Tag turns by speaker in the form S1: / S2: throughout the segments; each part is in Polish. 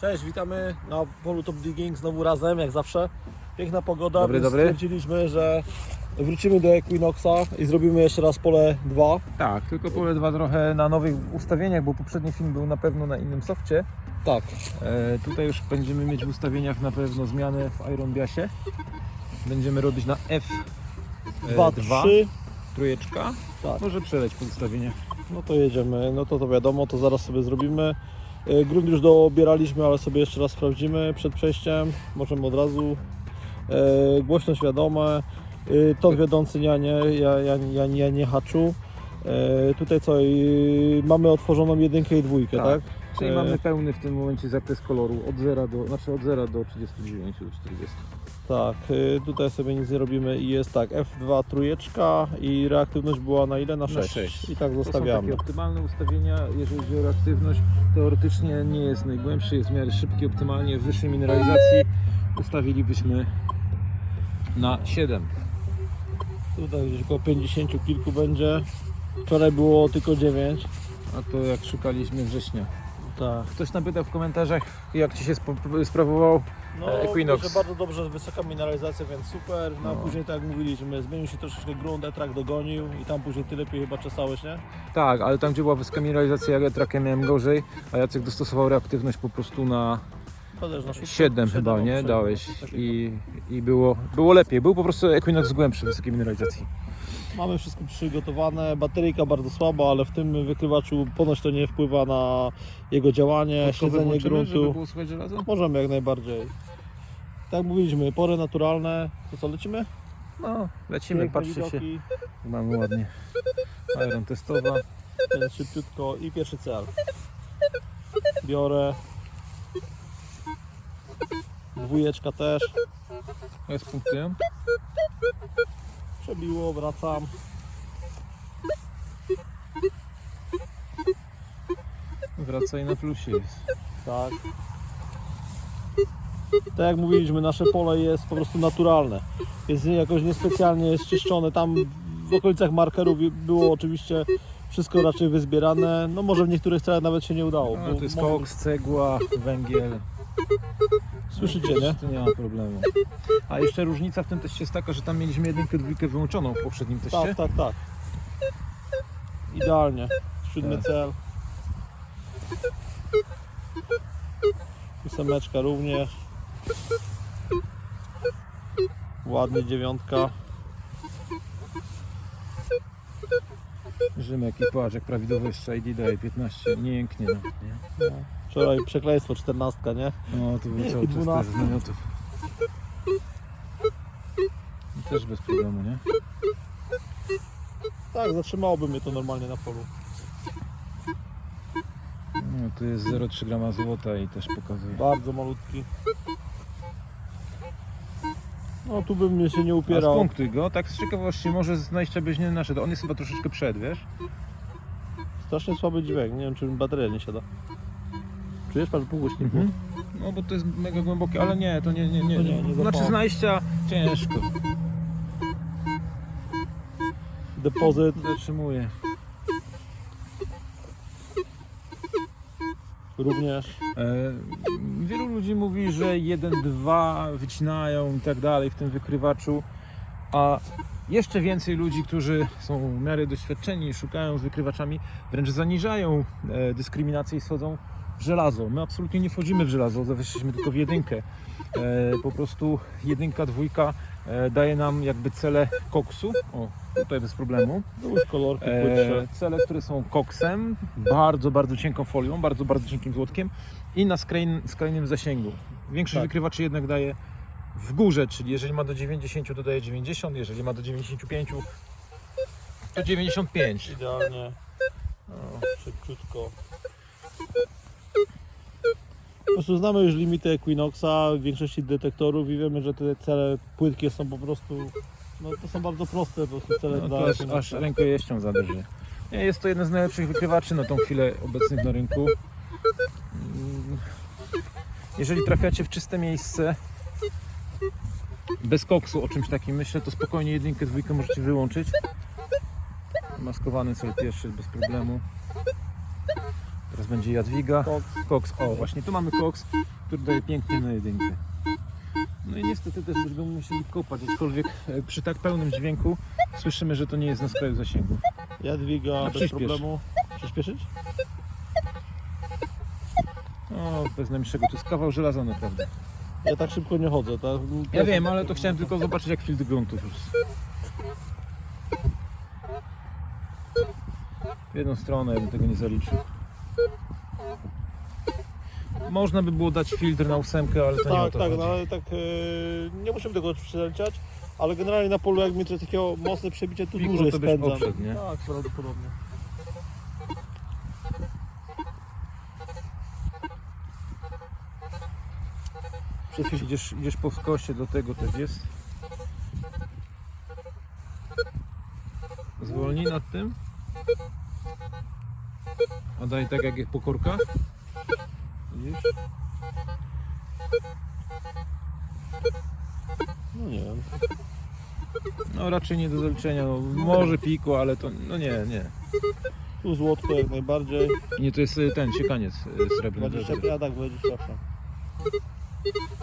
S1: Cześć, witamy na polu Top Digging znowu razem, jak zawsze. Piękna pogoda,
S2: Dobry, dobry.
S1: stwierdziliśmy, że wrócimy do Equinoxa i zrobimy jeszcze raz pole 2.
S2: Tak, tylko pole dwa trochę na nowych ustawieniach, bo poprzedni film był na pewno na innym softie.
S1: Tak,
S2: E, tutaj już będziemy mieć w ustawieniach na pewno zmianę w Iron Biasie. Będziemy robić na F
S1: 2,
S2: 2,
S1: 3.
S2: trójeczka.
S1: Tak.
S2: Może przeleć po ustawieniach.
S1: No to jedziemy, no to to wiadomo, to zaraz sobie zrobimy. E, Grunt już dobieraliśmy, ale sobie jeszcze raz sprawdzimy przed przejściem. Możemy od razu. E, głośność wiadome. E, tok wiodący ja nie, ja, ja, ja, ja nie haczu. Tutaj co, mamy otworzoną jedynkę i dwójkę, tak?
S2: Tak. Czyli mamy pełny w tym momencie zakres koloru od 0 do, znaczy od 0 do 39 do 40.
S1: Tak, y, tutaj sobie nic nie robimy i jest tak, F2 trójeczka i reaktywność była na ile? Na 6.
S2: sześć.
S1: I tak
S2: To są
S1: zostawiamy.
S2: takie optymalne ustawienia, jeżeli chodzi o reaktywność. Teoretycznie nie jest najgłębszy, jest w miarę szybki, optymalnie w wyższej mineralizacji ustawilibyśmy na 7.
S1: Tutaj gdzieś około 50 kilku będzie. Wczoraj było tylko 9.
S2: A to jak szukaliśmy września.
S1: Tak.
S2: Ktoś nam pytał w komentarzach, jak Ci się sprawował.
S1: No,
S2: Equinox.
S1: że bardzo dobrze, wysoka mineralizacja, więc super. No, a
S2: No.
S1: później tak jak mówiliśmy, zmienił się troszeczkę grunt, etrak dogonił i tam później ty lepiej chyba czesałeś, nie?
S2: Tak, ale tam gdzie była wysoka mineralizacja, ja trakiem miałem gorzej, a Jacek dostosował reaktywność po prostu na
S1: też na szóstkę.
S2: 7 chyba, nie? Dałeś i, i było, było lepiej. Był po prostu Equinox głębszy w wysokiej mineralizacji.
S1: Mamy wszystko przygotowane, bateryjka bardzo słaba, ale w tym wykrywaczu ponoć to nie wpływa na jego działanie, śledzenie
S2: Włączymy, żeby
S1: gruntu. Możemy jak najbardziej. Tak jak mówiliśmy, pory naturalne. To co, lecimy?
S2: No, lecimy, patrzcie się. Mamy ładnie. Iron testowa.
S1: Teraz szybciutko i pierwszy cel. Biorę. Dwójeczka też.
S2: Jest punkty.
S1: Przebiło, wracam.
S2: Wracaj na plusie jest.
S1: Tak. Tak jak mówiliśmy, nasze pole jest po prostu naturalne. Jest jakoś niespecjalnie czyszczone. Tam w okolicach markerów było oczywiście wszystko raczej wyzbierane. No może w niektórych celach nawet się nie udało.
S2: No, to jest koks, cegła, węgiel.
S1: Słyszycie, nie?
S2: To nie ma problemu. A jeszcze różnica w tym teście jest taka, że tam mieliśmy jedynkę, dwójkę wyłączoną w poprzednim teście.
S1: Tak, tak, tak. Idealnie. Siódmy
S2: Tak.
S1: cel. Ósemeczka również. Ładnie dziewiątka.
S2: Rzymek i prawidłowo jeszcze ID daje 15. Mięknie. No, nie?
S1: Wczoraj przekleństwo czternastka, nie?
S2: no to był cały czas z namiotów. I Też bez problemu, nie?
S1: Tak, zatrzymałoby mnie to normalnie na polu.
S2: No, tu jest 0,3 grama złota i też pokazuje.
S1: Bardzo malutki. No tu bym mnie się nie
S2: A
S1: upierał.
S2: spunktuj go, tak z ciekawości, może z najścia byś nie naszedł. On jest chyba troszeczkę przed, wiesz?
S1: Strasznie słaby dźwięk. Nie wiem, czy mi bateria nie siada. Czujesz pan pół głośniku?
S2: Mhm. No bo to jest mega głębokie, ale nie, to nie, nie, nie.
S1: To nie, nie
S2: znaczy
S1: zapała.
S2: z najścia ciężko.
S1: Depozyt.
S2: Zatrzymuje.
S1: Również.
S2: E, wielu ludzi mówi, że 1, 2 wycinają i tak dalej w tym wykrywaczu, a jeszcze więcej ludzi, którzy są w miarę doświadczeni szukają z wykrywaczami, wręcz zaniżają e, dyskryminację i schodzą w żelazo. My absolutnie nie wchodzimy w żelazo, weszliśmy tylko w jedynkę. E, po prostu jedynka, dwójka daje nam jakby cele koksu. O, tutaj bez problemu.
S1: Już kolorki płytsze.
S2: E, cele, które są koksem, bardzo, bardzo cienką folią, bardzo, bardzo cienkim złotkiem i na skrajn, skrajnym zasięgu. Większość
S1: Tak.
S2: wykrywaczy jednak daje w górze, czyli jeżeli ma do 90 to daje 90, jeżeli ma do 95 to 95.
S1: Idealnie. No, szybciutko. Po prostu znamy już limity Equinoxa większości detektorów i wiemy, że te cele płytkie są po prostu, no to są bardzo proste po prostu cele
S2: No
S1: dla
S2: to aż,
S1: Equinoxa.
S2: aż rękojeścią zadrży. Nie, jest to jeden z najlepszych wykrywaczy na tą chwilę obecnych na rynku. Mm, Jeżeli trafiacie w czyste miejsce, bez koksu, o czymś takim myślę, to spokojnie jedynkę, dwójkę możecie wyłączyć. Maskowany cel pierwszy bez problemu. Będzie Jadwiga.
S1: To
S2: Cox, o właśnie tu mamy Cox, który daje pięknie na jedynkę. No i niestety też będziemy musieli kopać, aczkolwiek e, przy tak pełnym dźwięku słyszymy, że to nie jest na skraju zasięgu.
S1: Jadwiga
S2: No,
S1: bez problemu. Przyspieszyć?
S2: O, bez najmniejszego, to jest kawał żelaza naprawdę.
S1: Ja tak szybko nie chodzę. Tak?
S2: Ja wiem, ale to chciałem tylko zobaczyć jak filtr gruntów już. W jedną stronę ja bym tego nie zaliczył. Można by było dać filtr na ósemkę, ale to nie o
S1: Tak,
S2: to
S1: tak,
S2: chodzi.
S1: no ale tak e, nie musimy tego przeliczać, ale generalnie na polu jak mi to takiego mocne przebicie, dłużej
S2: to byś
S1: spędzam.
S2: obszedł, nie?
S1: Tak, prawdopodobnie.
S2: Przez chwilę idziesz, idziesz po skosie do tego też jest. Zwolnij nad tym. A daj tak jak po korkach. Widzisz?
S1: No nie wiem.
S2: No raczej nie do zaliczenia. No, może piko, ale to no nie, nie.
S1: Tu złotko jak najbardziej.
S2: Nie, to jest y, ten siekaniec y, srebrny.
S1: 20, ja tak 28.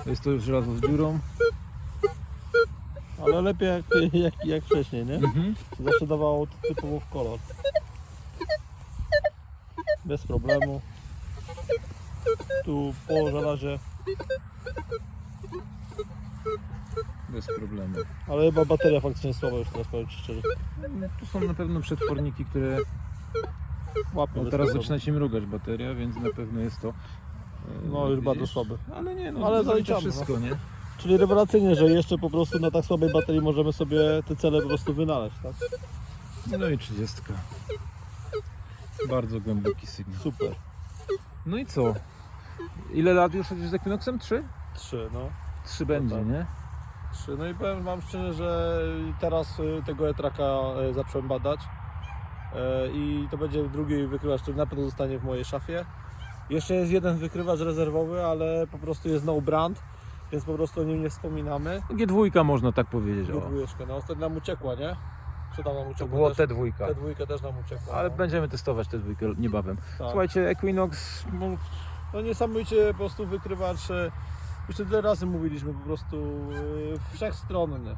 S2: To jest to już żelazo z dziurą.
S1: Ale lepiej jak, jak, jak wcześniej, nie?
S2: Mhm.
S1: Zawsze dawało to typowo w kolor. Bez problemu. Tu po żelazie,
S2: Bez problemu.
S1: ale chyba bateria faktycznie słaba już teraz powiem Ci szczerze.
S2: No, tu są na pewno przetworniki, które
S1: Łapię
S2: no,
S1: bez
S2: teraz
S1: problemu.
S2: zaczyna się mrugać bateria, więc na pewno jest to. y,
S1: No już
S2: widzisz?
S1: bardzo słaby.
S2: Ale nie, no
S1: Ale zaliczamy,
S2: wszystko, nie?
S1: Czyli rewelacyjnie, że jeszcze po prostu na tak słabej baterii możemy sobie te cele po prostu wynaleźć, tak?
S2: No i 30. Bardzo głęboki sygnał.
S1: Super.
S2: No i co? Ile lat już chodzisz z Equinoxem? Trzy?
S1: Trzy, no.
S2: Trzy będzie,
S1: tak.
S2: nie?
S1: Trzy. No i powiem Wam szczerze, że teraz y, tego etraka y, zacząłem badać y, i to będzie drugi wykrywacz, który na pewno zostanie w mojej szafie. Jeszcze jest jeden wykrywacz rezerwowy, ale po prostu jest no brand, więc po prostu o nim nie wspominamy.
S2: G2 można tak powiedzieć. O.
S1: Dwójeczkę, no ostatnio nam uciekła, nie? Co tam nam
S2: To
S1: uciekło?
S2: było
S1: też?
S2: T2.
S1: Te dwójkę też nam uciekła.
S2: Ale
S1: no.
S2: będziemy testować tę dwójkę niebawem.
S1: Tak.
S2: Słuchajcie, Equinox, no,
S1: No niesamowicie po prostu wykrywacz, e, już tyle razy mówiliśmy, po prostu e, wszechstronny.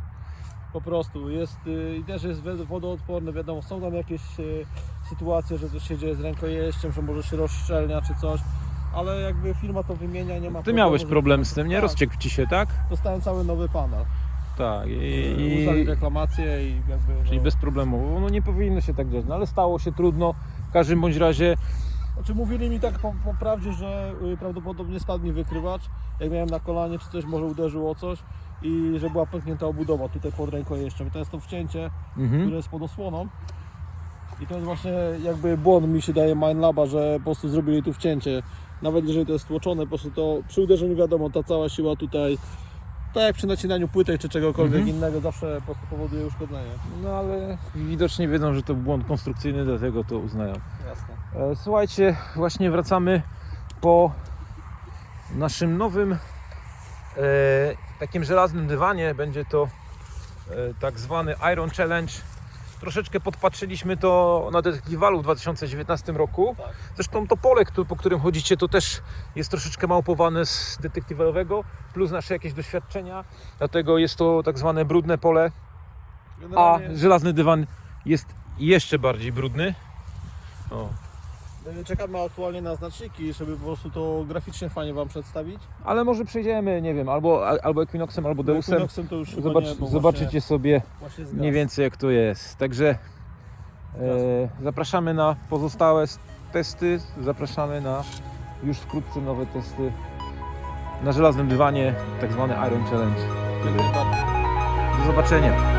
S1: Po prostu jest e, i też jest wo- wodoodporny, wiadomo, są tam jakieś sytuacje, że coś się dzieje z rękojeściem, że może się rozszczelnia czy coś, ale jakby firma to wymienia, nie ma
S2: ty
S1: problemu,
S2: miałeś problem z tym, nie?
S1: Tak.
S2: Rozciekł ci się, tak?
S1: Dostałem cały nowy panel.
S2: Tak.
S1: I... Uznali reklamację i jakby...
S2: Czyli
S1: no,
S2: bez problemu. No nie powinno się tak dziać, no ale stało się trudno. W każdym bądź razie
S1: Znaczy mówili mi tak po, po prawdzie, że y, prawdopodobnie spadł mi wykrywacz, jak miałem na kolanie czy coś, może uderzyło o coś i że była pęknięta obudowa tutaj pod rękojeściem. I to jest to wcięcie,
S2: mhm.
S1: które jest pod osłoną. I to jest właśnie jakby błąd mi się daje Mindlaba, że po prostu zrobili tu wcięcie. Nawet jeżeli to jest stłoczone, po prostu to przy uderzeniu wiadomo, ta cała siła tutaj, tak jak przy nacinaniu płytek czy czegokolwiek
S2: Mhm.
S1: innego, zawsze po prostu powoduje uszkodzenie.
S2: No ale widocznie wiedzą, że to błąd konstrukcyjny, dlatego to uznają.
S1: Jasne.
S2: E, Słuchajcie, właśnie wracamy po naszym nowym e, takim żelaznym dywanie. Będzie to e, tak zwany Iron Challenge. Troszeczkę podpatrzyliśmy to na Detektiwalu w 2019 roku.
S1: Tak.
S2: Zresztą to pole, po którym chodzicie, to też jest troszeczkę małpowane z detektywalowego, plus nasze jakieś doświadczenia. Dlatego jest to tak zwane brudne pole, a
S1: Generalnie
S2: żelazny dywan jest jeszcze bardziej brudny. O.
S1: y, czekamy aktualnie na znaczniki, żeby po prostu to graficznie fajnie Wam przedstawić.
S2: Ale może przejdziemy, nie wiem, albo, albo Equinoxem, albo Deusem.
S1: Equinoxem to już chyba
S2: Zobacz,
S1: nie, bo
S2: zobaczycie
S1: właśnie,
S2: sobie
S1: właśnie
S2: mniej więcej jak to jest. Także e, zapraszamy na pozostałe s- testy. Zapraszamy na już wkrótce nowe testy na żelaznym dywanie, tak zwany Iron Challenge. Do zobaczenia.